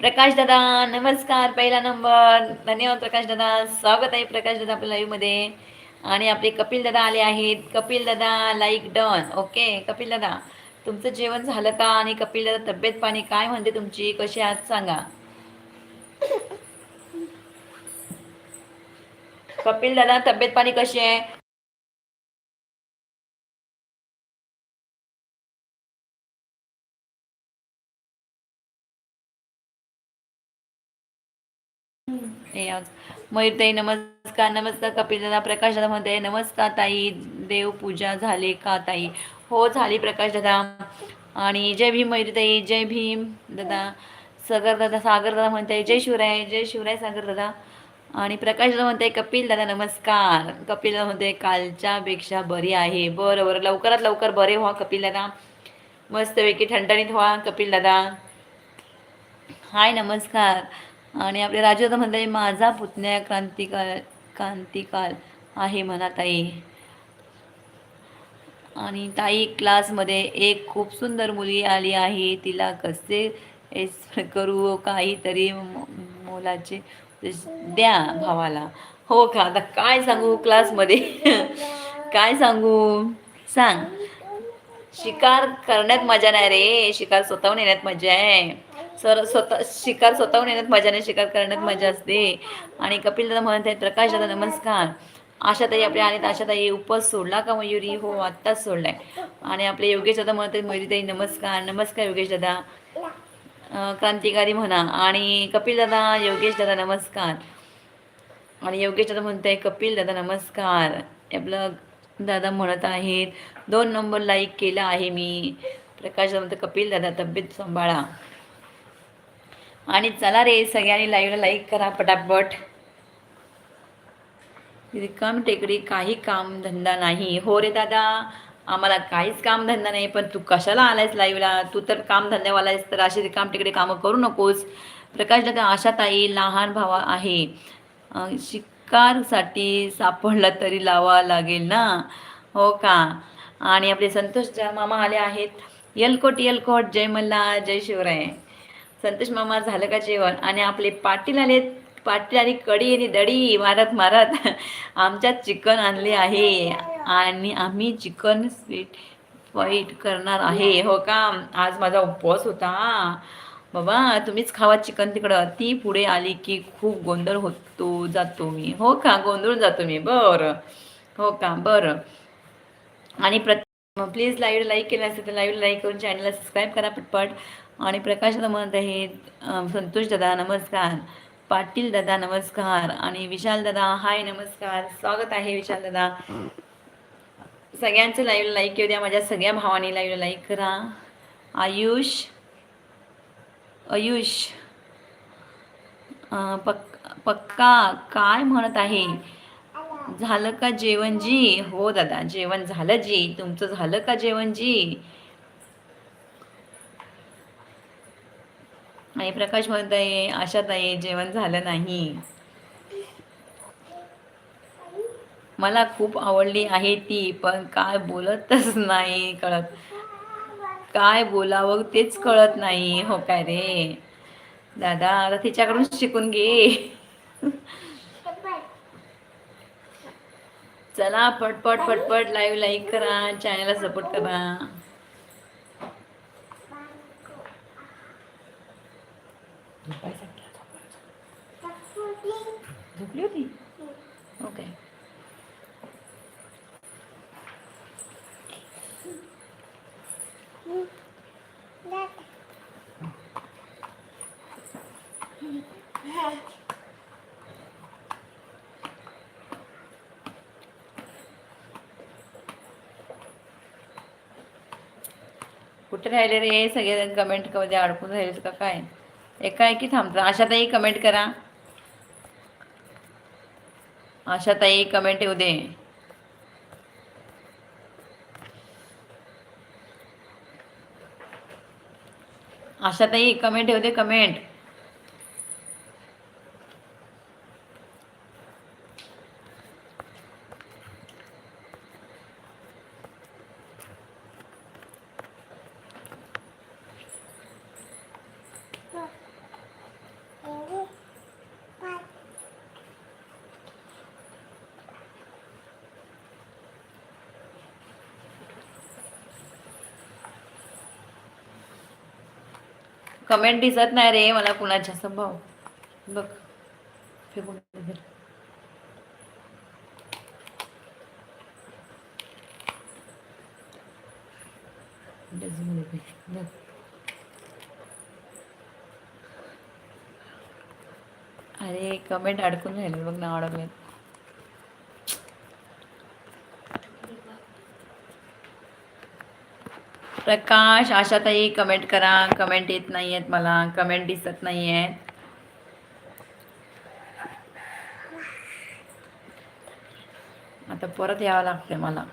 प्रकाश दादा नमस्कार. पहिला नंबर. धन्यवाद प्रकाश दादा. स्वागत आहे प्रकाश दादा आपल्या लाईव्हमध्ये आणि आपले कपिल दादा आले आहेत. कपिल दादा लाईक डन ओके कपिल दादा तुमचं जेवण झालं का? आणि कपिल दादा तब्येत पाणी काय म्हणते तुमची? कशी आहात सांगा. कपिल दादा तब्येत पाणी कशी आहे? हे नमस्कार. नमस्कार कपिलदादा प्रकाश दादा म्हणते नमस्कार ताई. देव पूजा झाली का ताई? हो झाली प्रकाश दादा आणि जय भीम मयूरताई जय भीम दादा. सागर दादा सागर दादा म्हणते जय शिवराय. जय शिवराय सागर दादा. आणि प्रकाश दादा म्हणते कपिल दादा नमस्कार. कपिल दादा म्हणते कालच्यापेक्षा बरी आहे. बरं बरं. लवकरात लवकर बरे व्हा कपिल दादा. मस्तपैकी ठणठणीत व्हा कपिल दादा. हाय नमस्कार. आणि आपले राजू दादा म्हणताय माझा पुतण्या क्रांतिकाल क्रांतिकाल आहे म्हणा ताई. आणि ताई क्लासमध्ये एक खूप सुंदर मुली आली आहे. तिला कसे करू हो काहीतरी मोलाचे द्या भावाला. हो का? आता काय सांगू क्लासमध्ये? काय सांगू? सांग. शिकार करण्यात मजा नाही रे. शिकार स्वतःहून येण्यात मजा आहे. सर स्वतः शिकार स्वतःहून येण्यात मजा नाही शिकार करण्यात मजा असते. आणि कपिल दादा म्हणत आहेत प्रकाश दादा नमस्कार. आशाताई आपल्या आणि आशाताई उपवास सोडला का मयुरी? हो आत्ताच सोडलाय. आणि आपले योगेश दादा म्हणत आहेत मयुरीताई नमस्कार. नमस्कार योगेश दादा. क्रांतिकारी म्हणा. आणि कपिल दादा योगेश दादा नमस्कार. आणि योगेश दादा आहे कपिल दादा नमस्कार. आपलं दादा म्हणत आहेत दोन नंबर लाईक केला आहे मी. प्रकाश दादा म्हणतो कपिल दादा तब्येत सांभाळा. आणि चला रे सगळ्यांनी लाईव्हला लाईक करा पटापट. रिकाम टेकडी काही काम धंदा नाही. हो रे दादा आम्हाला काहीच काम धंदा नाही पण तू कशाला आलायस लाईव्हला तू तर काम धंद्यावाला आहेस तर अशी रिकाम टेकडी कामं करू नकोस. प्रकाश दादा आशाताई लहान भावा आहे. शिकारसाठी सापडला तरी लावा लागेल ना? हो का? आणि आपले संतोष मामा आले आहेत. यलकोट यलकोट जय मल्ला जय शिवराय. संतोष मामा झालं का जेवण? आणि आपले पाटील आले पाटील आणि कडी आणि दडी मारत मारत. आमच्यात चिकन आणले आहे. आणि आम्ही चिकन स्वीट फाईट करणार आहे. हो का? आज माझा उपवास होता. बाबा तुम्हीच खावा चिकन तिकडं. ती पुढे आली की खूप गोंधळ होतो जातो मी. हो का? गोंधळून जातो मी. बरं. हो का? बरं. आणि प्रत प्लीज लाईव्ह लाईक केलं असेल तर लाईव्ह लाईक करून चॅनलला सबस्क्राईब करा पटपट. आणि प्रकाश दादा म्हणत आहेत संतोष दादा नमस्कार. पाटील दादा नमस्कार. आणि विशाल दादा हाय नमस्कार. स्वागत आहे विशाल दादा. सगळ्यांचं लाईव्ह लाईक येऊ द्या माझ्या सगळ्या भावाने लाईव्ह लाईक करा. आयुष आयुष अं, पक पक्का काय म्हणत आहे? झालं का जेवण जी हो दादा जेवण झालं जी. तुमचं झालं का जेवण जी आणि प्रकाश म्हणत आहे आशात आहे जेवण झालं नाही. मला खूप आवडली आहे ती पण काय बोलतच नाही कळत. काय बोलावं तेच कळत नाही हो काय रे? दादा आता तिच्याकडून शिकून घे. चला पटपट पटपट लाईव्ह लाईक करा चॅनलला सपोर्ट करा. झोपली होती ओके कुठे राहिले रे? सगळे कमेंटमध्ये अडकून राहिले का काय? एकाएकी थांबतात आशाताई कमेंट करा. आशाताई कमेंट येऊ दे. आशाताई कमेंट येऊ दे कमेंट कमेंट दिसत नाही रे मला कुणाच्या संभाव बघ फेकून बघ. अरे कमेंट अडकून राहिले बघ ना अडकले प्रकाश आशाताई कमेंट करा. कमेंट येत नाही आहेत मला. कमेंट दिसत नाही आहेत आता परत यावं लागते मला.